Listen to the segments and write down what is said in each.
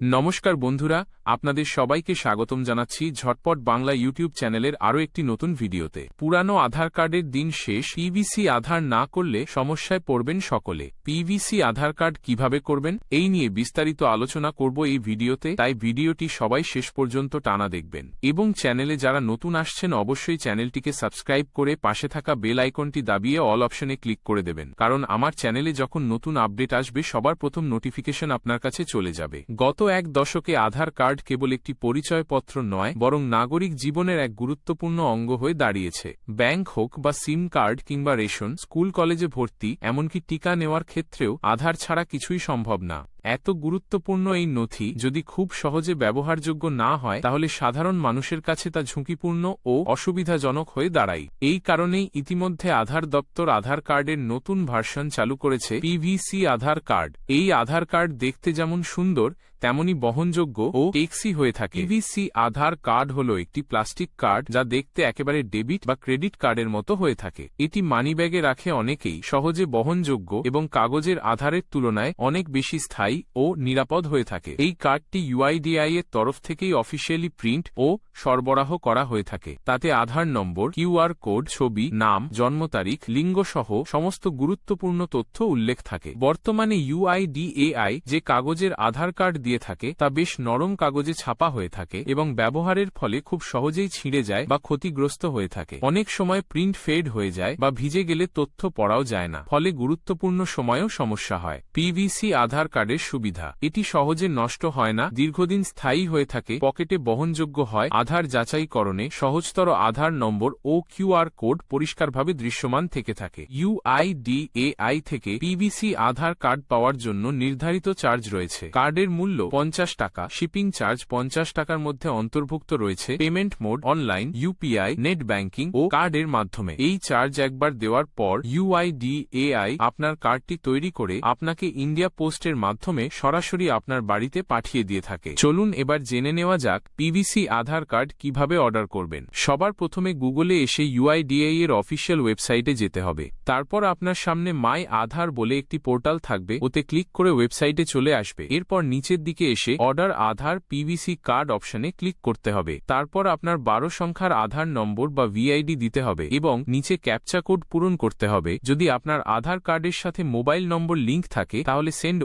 নমস্কার বন্ধুরা আপনাদের সবাইকে স্বাগতম জানাচ্ছি ঝটপট বাংলা ইউটিউব চ্যানেলের আরও একটি নতুন ভিডিওতে। পুরানো আধার কার্ডের দিন শেষ। পিভিসি আধার না করলে সমস্যায় পড়বেন সকলে। পিভিসি আধার কার্ড কীভাবে করবেন? এই নিয়ে বিস্তারিত আলোচনা করব এই ভিডিওতে। তাই ভিডিওটি সবাই শেষ পর্যন্ত টানা দেখবেন। এবং চ্যানেলে যারা নতুন আসছেন, অবশ্যই চ্যানেলটিকে সাবস্ক্রাইব করে পাশে থাকা বেল আইকনটি দাবিয়ে অল অপশনে ক্লিক করে দেবেন। কারণ আমার চ্যানেলে যখন নতুন আপডেট আসবে, সবার প্রথম নোটিফিকেশন আপনার কাছে চলে যাবে। গত এক দশকে আধার কার্ড কেবল একটি পরিচয়পত্র নয়, বরং নাগরিক জীবনের এক গুরুত্বপূর্ণ অঙ্গ হয়ে দাঁড়িয়েছে। ব্যাংক হোক বা সিম কার্ড কিংবা রেশন, স্কুল, কলেজে ভর্তি, এমনকি টিকা নেওয়ার ক্ষেত্রেও আধার ছাড়া কিছুই সম্ভব না। এত গুরুত্বপূর্ণ এই নথি যদি খুব সহজে ব্যবহারযোগ্য না হয়, তাহলে সাধারণ মানুষের কাছে তা ঝুঁকিপূর্ণ ও অসুবিধাজনক হয়ে দাঁড়ায়। এই কারণেই ইতিমধ্যে আধার দপ্তর আধার কার্ডের নতুন ভার্সন চালু করেছে পিভিসি আধার কার্ড। এই আধার কার্ড দেখতে যেমন সুন্দর, তেমনি বহনযোগ্য ও টেক্সি হয়ে থাকে। পিভিসি আধার কার্ড হল একটি প্লাস্টিক কার্ড যা দেখতে একেবারে ডেবিট বা ক্রেডিট কার্ডের মতো হয়ে থাকে। এটি মানিব্যাগে রাখে অনেকেই, সহজে বহনযোগ্য এবং কাগজের আধারের তুলনায় অনেক বেশি স্থায়ী ও নিরাপদ হয়ে থাকে। এই কার্ডটি ইউআইডিআই এর তরফ থেকেই অফিসিয়ালি প্রিন্ট ও সরবরাহ করা হয়ে থাকে। তাতে আধার নম্বর কিউআর কোড, ছবি, নাম, জন্ম তারিখ লিঙ্গ সহ সমস্ত গুরুত্বপূর্ণ তথ্য উল্লেখ থাকে। বর্তমানে ইউআইডিএআই যে কাগজের আধার কার্ড দিয়ে থাকে, তা বেশ নরম কাগজে ছাপা হয়ে থাকে এবং ব্যবহারের ফলে খুব সহজেই ছিঁড়ে যায় বা ক্ষতিগ্রস্ত হয়ে থাকে। অনেক সময় প্রিন্ট ফেড হয়ে যায় বা ভিজে গেলে তথ্য পড়াও যায় না, ফলে গুরুত্বপূর্ণ সময়েও সমস্যা হয়। পিভিসি আধার কার্ডের সুবিধা। এটি সহজে নষ্ট হয় না, দীর্ঘদিন স্থায়ী হয়ে থাকে, পকেটে বহনযোগ্য হয়। আধার যাচাইকরণে সহজতর আধার নম্বর ও কিউআর কোড পরিষ্কারভাবে দৃশ্যমান থেকে থাকে। ইউআইডিএআই থেকে পিভিসি আধার কার্ড পাওয়ার জন্য নির্ধারিত চার্জ রয়েছে। কার্ডের মূল্য পঞ্চাশ টাকা, শিপিং চার্জ পঞ্চাশ টাকার মধ্যে অন্তর্ভুক্ত রয়েছে। Payment mode online UPI net banking ও কার্ডের মাধ্যমে। এই চার্জ একবার দেওয়ার পর ইউআইডিএআই আপনার কার্ডটি তৈরি করে আপনাকে ইন্ডিয়া পোস্টের মাধ্যমে সরাসরি আপনার বাড়িতে পাঠিয়ে দিয়ে থাকে। চলুন এবার জেনে নেওয়া যাক পিভিসি আধার কার্ড কীভাবে অর্ডার করবেন। সবার প্রথমে গুগলে এসে ইউআইডিআই এর অফিসিয়াল ওয়েবসাইটে যেতে হবে। তারপর আপনার সামনে মাই আধার বলে একটি পোর্টাল থাকবে, ওতে ক্লিক করে ওয়েবসাইটে চলে আসবে। এরপর নিচের দিকে এসে অর্ডার আধার পিভিসি কার্ড অপশনে ক্লিক করতে হবে। তারপর আপনার বারো সংখ্যার আধার নম্বর বা ভিআইডি দিতে হবে এবং নিচে ক্যাপচা কোড পূরণ করতে হবে। যদি আপনার আধার কার্ডের সাথে মোবাইল নম্বর লিঙ্ক থাকে, তাহলে সেন্ড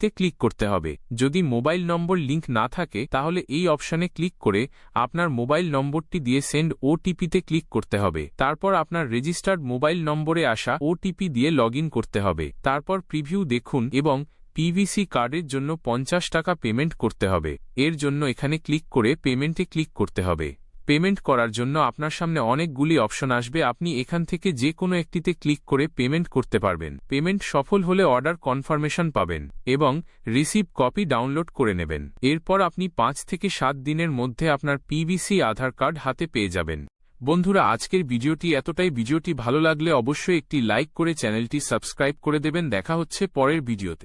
ওটিপিতে ক্লিক করতে হবে। যদি মোবাইল নম্বর লিঙ্ক না থাকে, তাহলে এই অপশানে ক্লিক করে আপনার মোবাইল নম্বরটি দিয়ে সেন্ড ওটিপিতে ক্লিক করতে হবে। তারপর আপনার রেজিস্টার্ড মোবাইল নম্বরে আসা ওটিপি দিয়ে লগ করতে হবে। তারপর প্রিভিউ দেখুন এবং পিভিসি কার্ডের জন্য পঞ্চাশ টাকা পেমেন্ট করতে হবে। এর জন্য এখানে ক্লিক করে পেমেন্টে ক্লিক করতে হবে। পেমেন্ট করার জন্য আপনার সামনে অনেকগুলি অপশন আসবে। আপনি এখান থেকে যে কোনো একটিতে ক্লিক করে পেমেন্ট করতে পারবেন। পেমেন্ট সফল হলে অর্ডার কনফার্মেশন পাবেন এবং রিসিভ কপি ডাউনলোড করে নেবেন। এরপর আপনি পাঁচ থেকে সাত দিনের মধ্যে আপনার পিভিসি আধার কার্ড হাতে পেয়ে যাবেন। বন্ধুরা, আজকের ভিডিওটি এতটাই। ভিডিওটি ভালো লাগলে অবশ্যই একটি লাইক করে চ্যানেলটি সাবস্ক্রাইব করে দেবেন। দেখা হচ্ছে পরের ভিডিওতে।